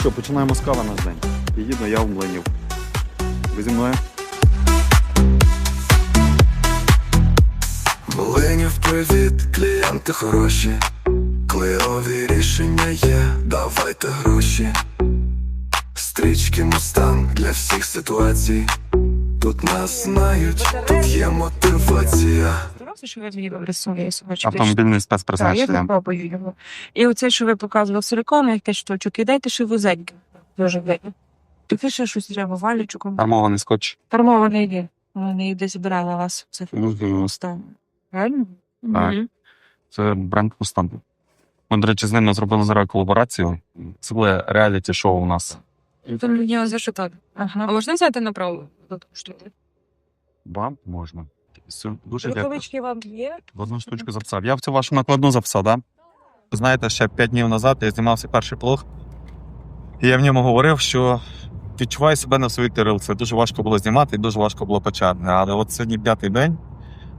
що, починаємо з кави наш день. Її наяву млинів. Ви зі мною? Млинів привіт, клієнти хороші, клеові рішення є, давайте гроші. Стрічки мустанг для всіх ситуацій. Тут нас знають, тут є мотивація. Здоровся, що ви мені рисує. Автомобільний Так, я попробую його. І оце, що ви показували силикон, як те штучок, і дайте ще вузеньке. Дуже видно. Тільки ще щось треба валючком. Армований скотч. Формований є. Вони їх десь брали вас. Це Мгм. стан. Правильно? Так. Це бренд Мустанг. Ми, до речі, з ними зробили зараз колаборацію. Це буде реаліті-шоу у нас. Мені за що так? Ага. А можна взяти направо? Вам можна. Все, дуже дякую. Рукавички вам є? В одну штучку записав. Я в цю вашу накладну записав, так? Да? Знаєте, ще 5 днів назад я знімався перший блог, і я в ньому говорив, що відчуваю себе на своїй тарілці. Дуже важко було знімати і дуже важко було почати. Але от сьогодні п'ятий день,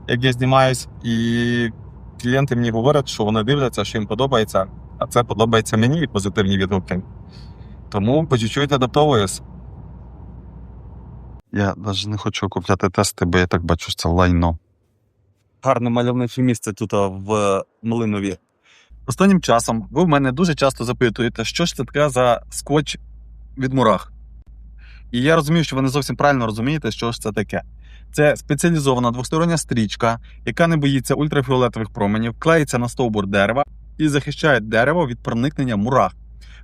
як я знімаюсь, і клієнти мені говорять, що вони дивляться, що їм подобається, а це подобається мені і позитивні відгуки. Тому по чуть-чуть адаптовуюсь. Я навіть не хочу купляти тести, бо я так бачу, що це лайно гарне мальовниче місце тут в Млинові. Останнім часом ви в мене дуже часто запитуєте, що ж це таке за скотч від мурах. І я розумію, що ви не зовсім правильно розумієте, що ж це таке. Це спеціалізована двостороння стрічка, яка не боїться ультрафіолетових променів, клеїться на стовбур дерева і захищає дерево від проникнення мурах.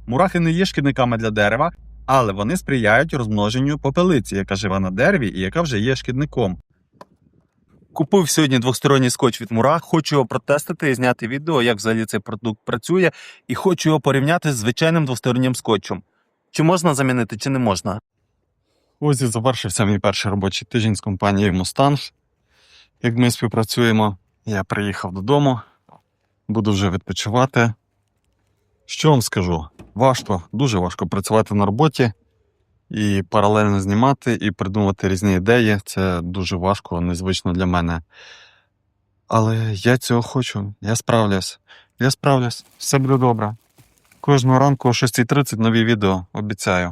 Мурахи не є шкідниками для дерева, але вони сприяють розмноженню попелиці, яка живе на дереві і яка вже є шкідником. Купив сьогодні двосторонній скотч від Мурах, хочу його протестити і зняти відео, як взагалі цей продукт працює, і хочу його порівняти з звичайним двостороннім скотчем. Чи можна замінити, чи не можна? Ось і завершився мій перший робочий тиждень з компанією Mustang. Як ми співпрацюємо, я приїхав додому, буду вже відпочивати. Що вам скажу? Важко, дуже важко працювати на роботі і паралельно знімати, і придумувати різні ідеї. Це дуже важко, незвично для мене. Але я цього хочу, я справлюсь. Я справлюсь, все буде добре. Кожного ранку о 6.30 нові відео, обіцяю.